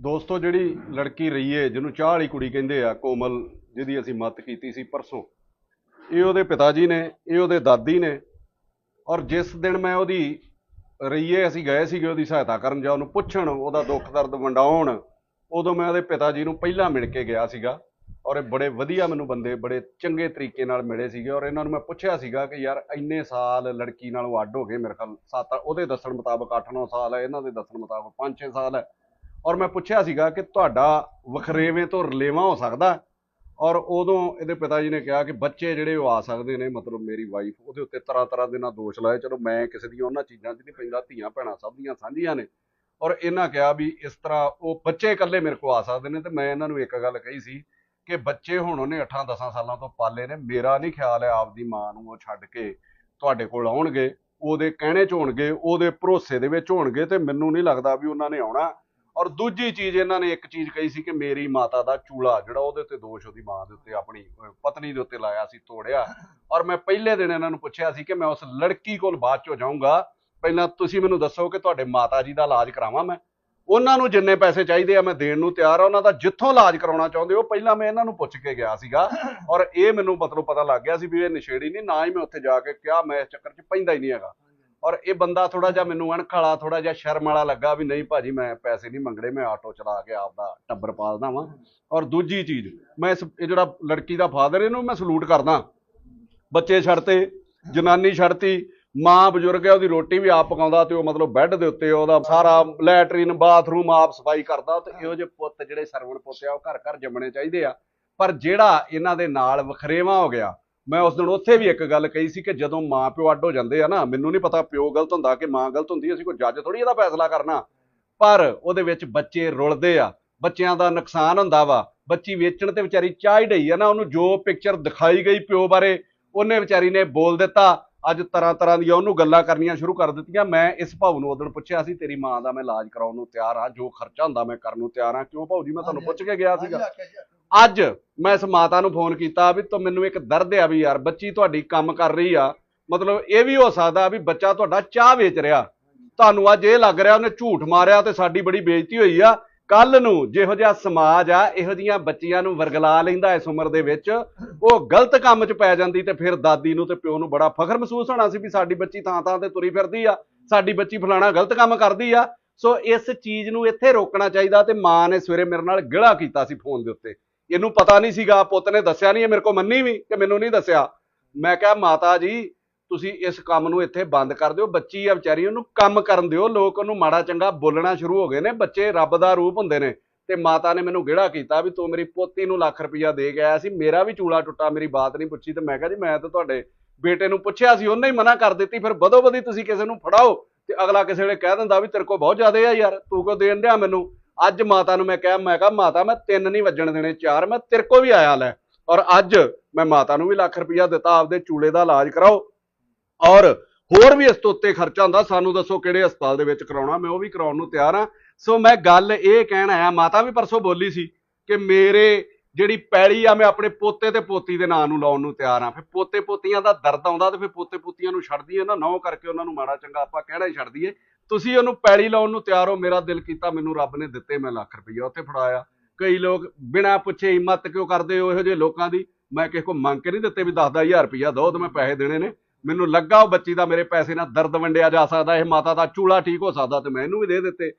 ਦੋਸਤੋ, ਜਿਹੜੀ ਲੜਕੀ ਰਹੀਏ ਜਿਹਨੂੰ ਚਾਹ ਵਾਲੀ ਕੁੜੀ ਕਹਿੰਦੇ ਆ, ਕੋਮਲ, ਜਿਹਦੀ ਅਸੀਂ ਮੱਤ ਕੀਤੀ ਸੀ ਪਰਸੋਂ, ਇਹ ਉਹਦੇ ਪਿਤਾ ਜੀ ਨੇ, ਇਹ ਉਹਦੇ ਦਾਦੀ ਨੇ, ਔਰ ਜਿਸ ਦਿਨ ਮੈਂ ਉਹਦੀ ਰਹੀਏ ਅਸੀਂ ਗਏ ਸੀਗੇ ਉਹਦੀ ਸਹਾਇਤਾ ਕਰਨ ਜਾਂ ਉਹਨੂੰ ਪੁੱਛਣ, ਉਹਦਾ ਦੁੱਖ ਦਰਦ ਵੰਡਾਉਣ, ਉਦੋਂ ਮੈਂ ਉਹਦੇ ਪਿਤਾ ਜੀ ਨੂੰ ਪਹਿਲਾਂ ਮਿਲ ਕੇ ਗਿਆ ਸੀਗਾ, ਔਰ ਇਹ ਬੜੇ ਵਧੀਆ ਮੈਨੂੰ ਬੰਦੇ, ਬੜੇ ਚੰਗੇ ਤਰੀਕੇ ਨਾਲ ਮਿਲੇ ਸੀਗੇ, ਔਰ ਇਹਨਾਂ ਨੂੰ ਮੈਂ ਪੁੱਛਿਆ ਸੀਗਾ ਕਿ ਯਾਰ ਇੰਨੇ ਸਾਲ ਲੜਕੀ ਨਾਲੋਂ ਅੱਡ ਹੋ ਗਏ ਮੇਰੇ ਖਿਆਲ, ਸੱਤ, ਉਹਦੇ ਦੱਸਣ ਮੁਤਾਬਕ 8-9 ਸਾਲ ਹੈ, ਇਹਨਾਂ ਦੇ ਦੱਸਣ ਮੁਤਾਬਕ 5-6 ਸਾਲ ਹੈ ਔਰ ਮੈਂ ਪੁੱਛਿਆ ਸੀਗਾ ਕਿ ਤੁਹਾਡਾ ਵਖਰੇਵੇਂ ਤੋਂ ਰਲੇਵਾਂ ਹੋ ਸਕਦਾ ਔਰ ਉਦੋਂ ਇਹਦੇ ਪਿਤਾ ਜੀ ਨੇ ਕਿਹਾ ਕਿ ਬੱਚੇ ਜਿਹੜੇ ਉਹ ਆ ਸਕਦੇ ਨੇ, ਮਤਲਬ ਮੇਰੀ ਵਾਈਫ ਉਹਦੇ ਉੱਤੇ ਤਰ੍ਹਾਂ ਤਰ੍ਹਾਂ ਦੇ ਨਾਲ ਦੋਸ਼ ਲਾਏ। ਚਲੋ ਮੈਂ ਕਿਸੇ ਦੀਆਂ ਉਹਨਾਂ ਚੀਜ਼ਾਂ 'ਚ ਨਹੀਂ ਪੈਂਦਾ, ਧੀਆਂ ਭੈਣਾਂ ਸਭ ਦੀਆਂ ਸਾਂਝੀਆਂ ਨੇ। ਔਰ ਇਹਨਾਂ ਕਿਹਾ ਵੀ ਇਸ ਤਰ੍ਹਾਂ ਉਹ ਬੱਚੇ ਇਕੱਲੇ ਮੇਰੇ ਕੋਲ ਆ ਸਕਦੇ ਨੇ ਤੇ ਮੈਂ ਇਹਨਾਂ ਨੂੰ ਇੱਕ ਗੱਲ ਕਹੀ ਸੀ ਕਿ ਬੱਚੇ ਹੁਣ ਉਹਨੇ 8-10 ਸਾਲਾਂ ਤੋਂ ਪਾਲੇ ਨੇ। ਮੇਰਾ ਨਹੀਂ ਖਿਆਲ ਹੈ ਆਪਦੀ ਮਾਂ ਨੂੰ ਉਹ ਛੱਡ ਕੇ ਤੁਹਾਡੇ ਕੋਲ ਆਉਣਗੇ। ਉਹਦੇ ਕਹਿਣੇ 'ਚ ਹੋਣਗੇ, ਉਹਦੇ ਭਰੋਸੇ ਦੇ ਵਿੱਚ ਹੋਣਗੇ ਤੇ ਮੈਨੂੰ ਨਹੀਂ ਲੱਗਦਾ ਵੀ ਉਹਨਾਂ ਨੇ ਆਉਣਾ। ਔਰ ਦੂਜੀ ਚੀਜ਼ ਇਹਨਾਂ ਨੇ ਇੱਕ ਚੀਜ਼ ਕਹੀ ਸੀ ਕਿ ਮੇਰੀ ਮਾਤਾ ਦਾ ਚੂਲਾ, ਜਿਹੜਾ ਉਹਦੇ ਉੱਤੇ ਦੋਸ਼ ਉਹਦੀ ਮਾਂ ਦੇ ਉੱਤੇ ਆਪਣੀ ਪਤਨੀ ਦੇ ਉੱਤੇ ਲਾਇਆ ਸੀ, ਤੋੜਿਆ। ਔਰ ਮੈਂ ਪਹਿਲੇ ਦਿਨ ਇਹਨਾਂ ਨੂੰ ਪੁੱਛਿਆ ਸੀ ਕਿ ਮੈਂ ਉਸ ਲੜਕੀ ਕੋਲ ਬਾਅਦ ਚੋਂ ਜਾਊਂਗਾ। ਪਹਿਲਾਂ ਤੁਸੀਂ ਮੈਨੂੰ ਦੱਸੋ ਕਿ ਤੁਹਾਡੇ ਮਾਤਾ ਜੀ ਦਾ ਇਲਾਜ ਕਰਾਵਾਂ ਮੈਂ। ਉਹਨਾਂ ਨੂੰ ਜਿੰਨੇ ਪੈਸੇ ਚਾਹੀਦੇ ਆ ਮੈਂ ਦੇਣ ਨੂੰ ਤਿਆਰ ਆ। ਉਹਨਾਂ ਦਾ ਜਿੱਥੋਂ ਇਲਾਜ ਕਰਾਉਣਾ ਚਾਹੁੰਦੇ ਹੋ, ਪਹਿਲਾਂ ਮੈਂ ਇਹਨਾਂ ਨੂੰ ਪੁੱਛ ਕੇ ਗਿਆ ਸੀਗਾ। ਔਰ ਇਹ ਮੈਨੂੰ ਮਤਲਬ ਪਤਾ ਲੱਗ ਗਿਆ ਸੀ ਵੀ ਇਹ ਨਸ਼ੇੜੀ ਨਹੀਂ, ਨਾ ਹੀ ਮੈਂ ਉੱਥੇ ਜਾ ਕੇ ਕਿਹਾ, ਮੈਂ ਇਸ ਚੱਕਰ 'ਚ ਪੈਂਦਾ ਹੀ ਨਹੀਂ ਹੈਗਾ। ਔਰ ਇਹ ਬੰਦਾ ਥੋੜਾ ਜਿਹਾ ਮੈਨੂੰ ਅਣਖ ਵਾਲਾ ਥੋੜਾ ਜਿਹਾ ਸ਼ਰਮ ਵਾਲਾ ਲੱਗਾ ਵੀ ਨਹੀਂ ਭਾਜੀ, ਮੈਂ ਪੈਸੇ ਨਹੀਂ ਮੰਗਣੇ, ਮੈਂ ਆਟੋ ਚਲਾ ਕੇ ਆਪਦਾ ਟੱਬਰ ਪਾਲਦਾ ਵਾਂ। ਔਰ ਦੂਜੀ ਚੀਜ਼, ਮੈਂ ਇਸ, ਇਹ ਜਿਹੜਾ ਲੜਕੀ ਦਾ ਫਾਦਰ, ਇਹਨੂੰ ਮੈਂ ਸਲੂਟ ਕਰਦਾ। ਬੱਚੇ ਛੱਡਤੇ, ਜਨਾਨੀ ਛੱਡਤੀ, ਮਾਂ ਬਜ਼ੁਰਗ ਹੈ, ਉਹਦੀ ਰੋਟੀ ਵੀ ਆਪ ਪਕਾਉਂਦਾ ਤੇ ਉਹ ਮਤਲਬ ਬੈੱਡ ਦੇ ਉੱਤੇ ਉਹਦਾ ਸਾਰਾ ਲੈਟਰੀਨ, ਬਾਥਰੂਮ ਆਪ ਸਫ਼ਾਈ ਕਰਦਾ, ਤੇ ਇਹੋ ਜਿਹੇ ਪੁੱਤ ਜਿਹੜੇ ਸਰਵਣ ਪੁੱਤ ਆ, ਉਹ ਘਰ ਘਰ ਜੰਮਣੇ ਚਾਹੀਦੇ ਆ। ਪਰ ਜਿਹੜਾ ਇਹਨਾਂ ਦੇ ਨਾਲ ਵਖਰੇਵਾ ਹੋ ਗਿਆ ਮੈਂ ਉਸ ਦਿਨ ਉੱਥੇ ਵੀ ਇੱਕ ਗੱਲ ਕਹੀ ਸੀ ਕਿ ਜਦੋਂ ਮਾਂ ਪਿਓ ਅੱਡ ਹੋ ਜਾਂਦੇ ਆ ਨਾ ਮੈਨੂੰ ਨਹੀਂ ਪਤਾ ਪਿਓ ਗਲਤ ਹੁੰਦਾ ਕਿ ਮਾਂ ਗਲਤ ਹੁੰਦੀ ਅਸੀਂ ਕੋਈ ਜੱਜ ਥੋੜੀ ਇਹਦਾ ਫੈਸਲਾ ਕਰਨਾ। ਪਰ ਉਹਦੇ ਵਿੱਚ ਬੱਚੇ ਰੁਲਦੇ ਆ ਬੱਚਿਆਂ ਦਾ ਨੁਕਸਾਨ ਹੁੰਦਾ ਵਾ। ਬੱਚੀ ਵੇਚਣ ਤੇ ਵਿਚਾਰੀ ਚਾਹ ਡਈ ਆ ਨਾ ਉਹਨੂੰ ਜੋ ਪਿਕਚਰ ਦਿਖਾਈ ਗਈ ਪਿਓ ਬਾਰੇ ਉਹਨੇ ਵਿਚਾਰੀ ਨੇ ਬੋਲ ਦਿੱਤਾ। ਅੱਜ ਤਰ੍ਹਾਂ ਤਰ੍ਹਾਂ ਦੀਆਂ ਉਹਨੂੰ ਗੱਲਾਂ ਕਰਨੀਆਂ ਸ਼ੁਰੂ ਕਰ ਦਿੱਤੀਆਂ। ਮੈਂ ਇਸ ਭਾਉ ਨੂੰ ਉਦੋਂ ਪੁੱਛਿਆ ਸੀ ਤੇਰੀ ਮਾਂ ਦਾ ਮੈਂ ਇਲਾਜ ਕਰਾਉਣ ਨੂੰ ਤਿਆਰ ਆ ਜੋ ਖਰਚਾ ਹੁੰਦਾ ਮੈਂ ਕਰਨ ਨੂੰ ਤਿਆਰ ਆ ਕਿਉਂ ਭਾਉ ਜੀ ਮੈਂ ਤੁਹਾਨੂੰ ਪੁੱਛ ਕੇ ਗਿਆ ਸੀਗਾ। ਅੱਜ ਮੈਂ ਇਸ ਮਾਤਾ ਨੂੰ ਫੋਨ ਕੀਤਾ ਵੀ ਤੂੰ ਮੈਨੂੰ ਇੱਕ ਦਰਦ ਆ ਵੀ ਯਾਰ, ਬੱਚੀ ਤੁਹਾਡੀ ਕੰਮ ਕਰ ਰਹੀ ਆ। ਮਤਲਬ ਇਹ ਵੀ ਹੋ ਸਕਦਾ ਵੀ ਬੱਚਾ ਤੁਹਾਡਾ ਚਾਹ ਵੇਚ ਰਿਹਾ। ਤੁਹਾਨੂੰ ਅੱਜ ਇਹ ਲੱਗ ਰਿਹਾ ਉਹਨੇ ਝੂਠ ਮਾਰਿਆ ਤੇ ਸਾਡੀ ਬੜੀ ਬੇਇੱਜ਼ਤੀ ਹੋਈ ਆ। ਕੱਲ ਨੂੰ ਜਿਹੋ ਜਿਹਾ ਸਮਾਜ ਆ, ਇਹੋ ਜੀਆਂ ਬੱਚੀਆਂ ਨੂੰ ਵਰਗਲਾ ਲੈਂਦਾ ਇਸ ਉਮਰ ਦੇ ਵਿੱਚ, ਉਹ ਗਲਤ ਕੰਮ 'ਚ ਪੈ ਜਾਂਦੀ ਤੇ ਫਿਰ ਦਾਦੀ ਨੂੰ ਤੇ ਪਿਓ ਨੂੰ ਬੜਾ ਫਖਰ ਮਹਿਸੂਸ ਹੋਣਾ ਸੀ ਵੀ ਸਾਡੀ ਬੱਚੀ ਥਾਂ ਥਾਂ ਤੇ ਤੁਰੀ ਫਿਰਦੀ ਆ। ਸਾਡੀ ਬੱਚੀ ਫਲਾਣਾ ਗਲਤ ਕੰਮ ਕਰਦੀ ਆ। ਸੋ ਇਸ ਚੀਜ਼ ਨੂੰ ਇੱਥੇ ਰੋਕਣਾ ਚਾਹੀਦਾ ਤੇ ਮਾਂ ਨੇ ਸਵੇਰੇ ਮੇਰੇ ਨਾਲ ਗਿਲਾ ਕੀਤਾ ਸੀ ਫੋਨ ਦੇ ਉੱਤੇ। ਇਹਨੂੰ ਪਤਾ ਨਹੀਂ ਸੀਗਾ, ਪੁੱਤ ਨੇ ਦੱਸਿਆ ਨਹੀਂ, ਇਹ ਮੇਰੇ ਕੋਲ ਮੰਨੀ ਵੀ ਕਿ ਮੈਨੂੰ ਨਹੀਂ ਦੱਸਿਆ। ਮੈਂ ਕਿਹਾ, ਮਾਤਾ ਜੀ, ਤੁਸੀਂ ਇਸ ਕੰਮ ਨੂੰ ਇੱਥੇ ਬੰਦ ਕਰ ਦਿਓ, ਬੱਚੀ ਆ ਵਿਚਾਰੀ, ਉਹਨੂੰ ਕੰਮ ਕਰਨ ਦਿਓ, ਲੋਕ ਉਹਨੂੰ ਮਾੜਾ ਚੰਗਾ ਬੋਲਣਾ ਸ਼ੁਰੂ ਹੋ ਗਏ ਨੇ, ਬੱਚੇ ਰੱਬ ਦਾ ਰੂਪ ਹੁੰਦੇ ਨੇ। ਤੇ ਮਾਤਾ ਨੇ ਮੈਨੂੰ ਗਿਹੜਾ ਕੀਤਾ ਵੀ ਤੂੰ ਮੇਰੀ ਪੋਤੀ ਨੂੰ ਲੱਖ ਰੁਪਈਆ ਦੇ ਗਿਆ ਸੀ, ਮੇਰਾ ਵੀ ਚੂਲਾ ਟੁੱਟਾ, ਮੇਰੀ ਬਾਤ ਨਹੀਂ ਪੁੱਛੀ, ਤੇ ਮੈਂ ਕਿਹਾ ਜੀ, ਮੈਂ ਤਾਂ ਤੁਹਾਡੇ ਬੇਟੇ ਨੂੰ ਪੁੱਛਿਆ ਸੀ, ਉਹਨੇ ਹੀ ਮਨਾ ਕਰ ਦਿੱਤੀ, ਫਿਰ ਬਦੋ ਬਦੀ ਤੁਸੀਂ ਕਿਸੇ ਨੂੰ ਫੜਾਓ, ਤੇ ਅਗਲਾ ਕਿਸੇ ਵੇਲੇ ਕਹਿ ਦਿੰਦਾ ਵੀ ਤੇਰੇ ਕੋਲ ਬਹੁਤ ਜ਼ਿਆਦਾ ਆ ਯਾਰ, ਤੂੰ ਕਿਉਂ ਦੇਣ ਡਿਆ ਮੈਨੂੰ? ਅੱਜ ਮਾਤਾ ਨੂੰ ਮੈਂ ਕਿਹਾ ਮੈਂ ਕਿਹਾ, ਮਾਤਾ, ਮੈਂ ਤਿੰਨ ਨਹੀਂ ਵੱਜਣ ਦੇਣੇ, ਚਾਰ, ਮੈਂ ਤੇਰੇ ਕੋ ਵੀ ਆਇਆ ਲੈ। ਔਰ ਅੱਜ ਮੈਂ ਮਾਤਾ ਨੂੰ ਵੀ ਲੱਖ ਰੁਪਇਆ ਦਿੱਤਾ, ਆਪਦੇ ਚੂਲੇ ਦਾ ਇਲਾਜ ਕਰਾਓ। ਔਰ ਹੋਰ ਵੀ ਇਸ ਤੋਂ ਉੱਤੇ ਖਰਚਾ ਹੁੰਦਾ, ਸਾਨੂੰ ਦੱਸੋ ਕਿਹੜੇ ਹਸਪਤਾਲ ਦੇ ਵਿੱਚ ਕਰਾਉਣਾ, ਮੈਂ ਉਹ ਵੀ ਕਰਾਉਣ ਨੂੰ ਤਿਆਰ ਆ ਸੋ ਮੈਂ ਗੱਲ ਇਹ ਕਹਿਣ ਆਇਆ, ਮਾਤਾ ਵੀ ਪਰਸੋਂ ਬੋਲੀ ਸੀ ਕਿ ਮੇਰੇ ਜਿਹੜੀ ਪੈਲੀ ਆ, ਮੈਂ ਆਪਣੇ ਪੋਤੇ ਤੇ ਪੋਤੀ ਦੇ ਨਾਂ ਨੂੰ ਲਾਉਣ ਨੂੰ ਤਿਆਰ ਆ ਫਿਰ ਪੋਤੇ ਪੋਤੀਆਂ ਦਾ ਦਰਦ ਆਉਂਦਾ ਤੇ ਫਿਰ ਪੋਤੇ ਪੋਤੀਆਂ ਨੂੰ ਛੱਡਦੀ ਦਈਏ ਨਾ ਨੌ ਕਰਕੇ ਉਹਨਾਂ ਨੂੰ ਮਾੜਾ ਚੰਗਾ ਆਪਾਂ ਕਹਿਣਾ ਹੀ ਛੱਡ ਦਈਏ। ਤੁਸੀਂ ਉਹਨੂੰ ਪੈਲੀ ਲਾਉਣ ਨੂੰ ਤਿਆਰ ਹੋ, ਮੇਰਾ ਦਿਲ ਕੀਤਾ, ਮੈਨੂੰ ਰੱਬ ਨੇ ਦਿੱਤੇ, ਮੈਂ ਲੱਖ ਰੁਪਈਆ ਉੱਥੇ ਫੜਾਇਆ। ਕਈ ਲੋਕ ਬਿਨਾਂ ਪੁੱਛੇ ਹਿੰਮਤ ਕਿਉਂ ਕਰਦੇ ਹੋ ਇਹੋ ਜਿਹੇ ਲੋਕਾਂ ਦੀ? ਮੈਂ ਕਿਸੇ ਕੋ ਮੰਗ ਕੇ ਨਹੀਂ ਦਿੱਤੇ ਵੀ 10-10000 ਰੁਪਈਆ ਦਿਓ ਤੇ ਮੈਂ ਪੈਸੇ ਦੇਣੇ ਨੇ। ਮੈਨੂੰ ਲੱਗਾ ਉਹ ਬੱਚੀ ਦਾ ਮੇਰੇ ਪੈਸੇ ਨਾਲ ਦਰਦ ਵੰਡਿਆ ਜਾ ਸਕਦਾ, ਇਹ ਮਾਤਾ ਦਾ ਚੂਲਾ ਠੀਕ ਹੋ ਸਕਦਾ, ਤੇ ਮੈਂ ਇਹਨੂੰ ਵੀ ਦੇ ਦਿੱਤੇ।